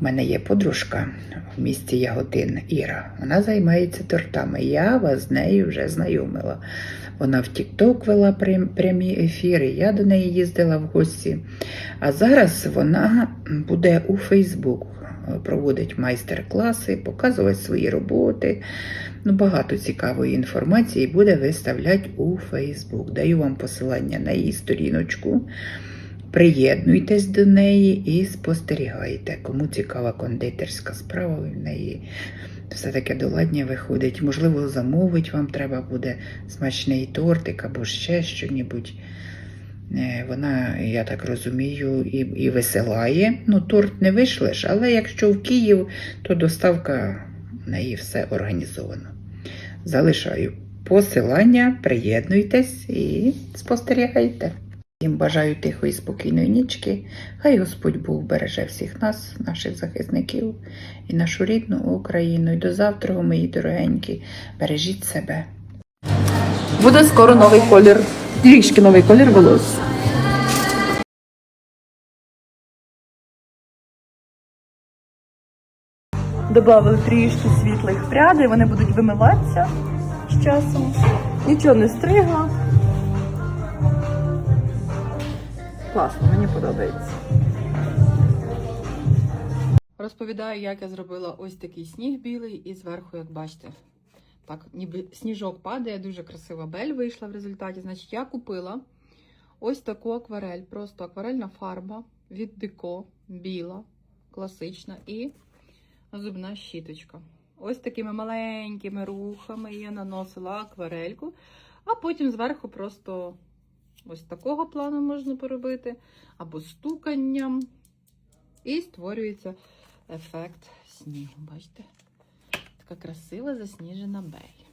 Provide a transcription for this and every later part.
У мене є подружка в місті Яготин Іра. Вона займається тортами. Я вас з нею вже знайомила. Вона в TikTok вела прямі ефіри, я до неї їздила в гості. А зараз вона буде у Facebook, проводить майстер-класи, показувати свої роботи. Ну, багато цікавої інформації буде виставляти у Facebook. Даю вам посилання на її сторіночку. Приєднуйтесь до неї і спостерігайте. Кому цікава кондитерська справа, в неї все таке доладнє виходить. Можливо, замовить вам треба буде смачний тортик або ще щось. Вона, я так розумію, і, і висилає. Ну, торт не вишлеш, але якщо в Київ, то доставка в неї все організовано. Залишаю посилання, приєднуйтесь і спостерігайте. Всім бажаю тихої спокійної нічки. Хай Господь Бог береже всіх нас, наших захисників і нашу рідну Україну. І до завтра, мої дорогенькі, бережіть себе. Буде скоро новий колір. Трішки новий колір волосся. Добавили трішки світлих прядей, вони будуть вимиватися з часом. Нічого не стригла. Класно, мені подобається. Розповідаю, як я зробила ось такий сніг білий, і зверху, як бачите, так, ніби сніжок падає, дуже красива бель вийшла в результаті. Значить, я купила ось таку акварель, просто акварельна фарба від Деко, біла, класична і зубна щіточка. Ось такими маленькими рухами я наносила акварельку, а потім зверху просто ось такого плану можна поробити, або стуканням. І створюється ефект снігу. Бачите? Така красива засніжена бель.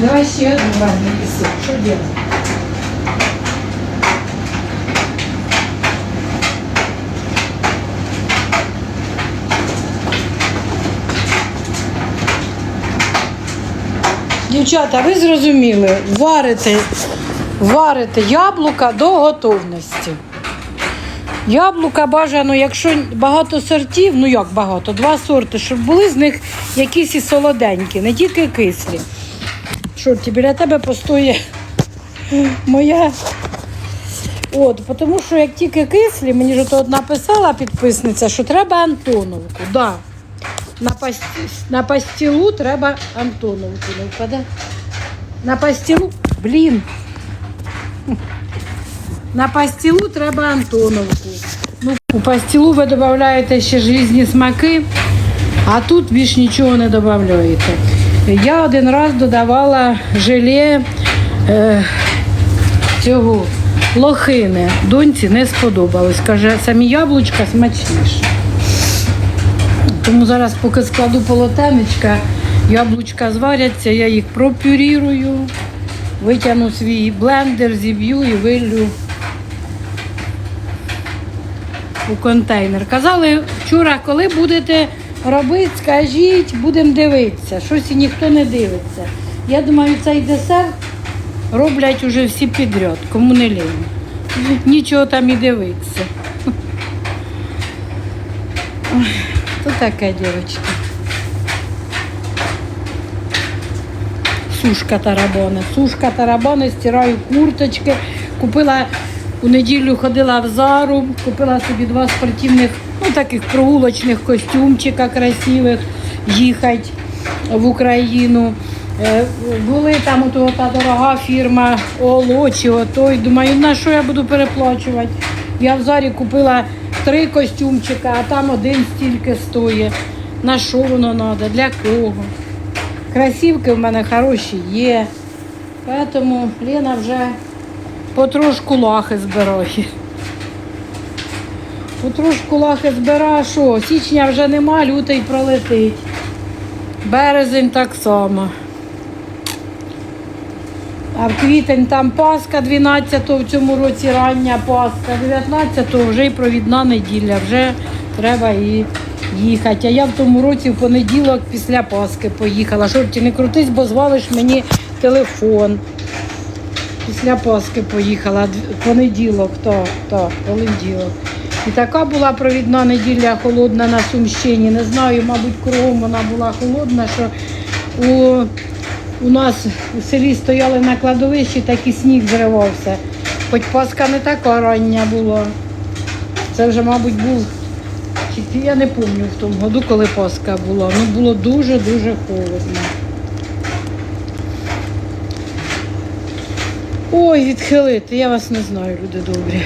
Давай ще один варний пісок. Що робити? Дівчата, ви зрозуміли, варите, варите яблука до готовності. Яблука бажано, якщо багато сортів, ну як багато, два сорти, щоб були з них якісь і солоденькі, не тільки кислі. Шорті, біля тебе постоє моя. От, тому що як тільки кислі, мені ж от написала підписниця, що треба Антоновку. Да. На, пасті, на пастілу треба Антоновку. Не впаде. На пастілу, блін. На пастілу треба Антоновку. Ну, у пастілу ви додаєте ще ж різні смаки, а тут більш нічого не додаєте. Я один раз додавала желе е, цього лохини. Доньці не сподобалось. Каже, самі яблучка смачніші. Тому зараз, поки складу полотенечка, яблучка зваряться, я їх пропюрірую, витягну свій блендер, зіб'ю і виллю у контейнер. Казали вчора, коли будете робити, скажіть, будемо дивитися. Щось і ніхто не дивиться. Я думаю, цей десерт роблять уже всі підряд, кому не лінь. Нічого там і дивитися. Ой, То таке, дівчатка. Сушка тарабони. Сушка тарабони, стираю курточки. Купила у неділю ходила в Зару, купила собі два спортивних, ну таких прогулочних костюмчика красивих, їхати в Україну. Е, Були там от, та дорога фірма Оло чи отой. Думаю, на що я буду переплачувати? Я в Зарі купила три костюмчика, а там один стільки стоїть. На що воно треба, для кого? Красівки в мене хороші є. Тому Лена вже потрошку лахи збирає. Потрошку лахи збира, що січня вже нема, лютий пролетить. Березень так само. А в квітень там Пасха 12-го, в цьому році рання Пасха, 19-го вже й провідна неділя, вже треба і їхати. А я в тому році в понеділок після Пасхи поїхала. Шорті, не крутись, бо звалиш мені телефон. Після Пасхи поїхала, дв- понеділок, то, то, понеділок. І така була провідна неділя холодна на Сумщині. Не знаю, мабуть, кругом вона була холодна, що у, у нас у селі стояли на кладовищі, так і сніг зривався. Хоч Пасха не така рання була. Це вже, мабуть, був. Я не пам'ятаю в тому году, коли Пасха була. Ну було дуже-дуже холодно. Ой, відхилити, я вас не знаю, люди добрі.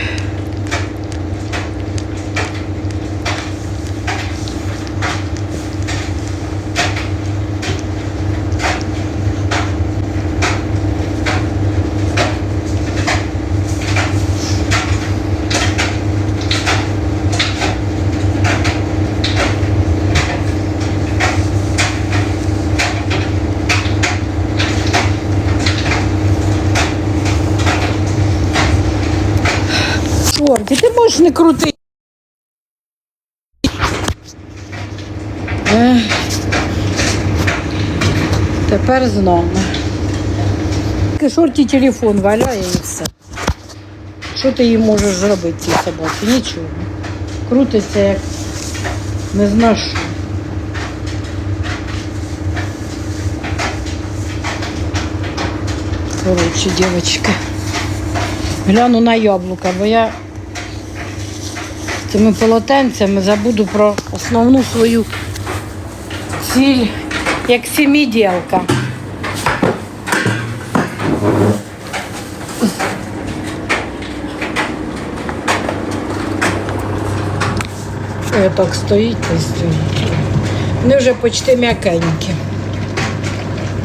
Ти не крути. Ех. Тепер з нами. Тільки Шорті телефон валяє і все. Що ти їй можеш зробити цій собаці? Нічого. Крутиться як не знаю що. Коротше, дівчатки. Гляну на яблука, бо я цими полотенцями забуду про основну свою ціль, як сіміділка. Так стоїть та стоїть. Вони вже почти м'якенькі.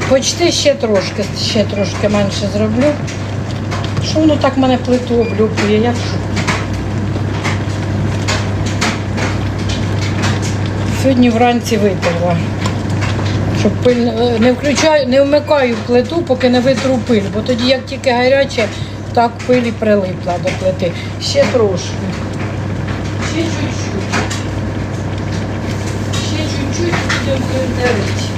Почти ще трошки, ще трошки менше зроблю. Що воно так мене плиту облюбує? Я в шокі. Сьогодні вранці витерла. Щоб пиль е, не включаю, не вмикаю плиту, поки не витру пиль, бо тоді як тільки гаряче, так пиль і прилипла до плити. Ще трошки. Ще чуть-чуть. Ще чуть-чуть будемо терти.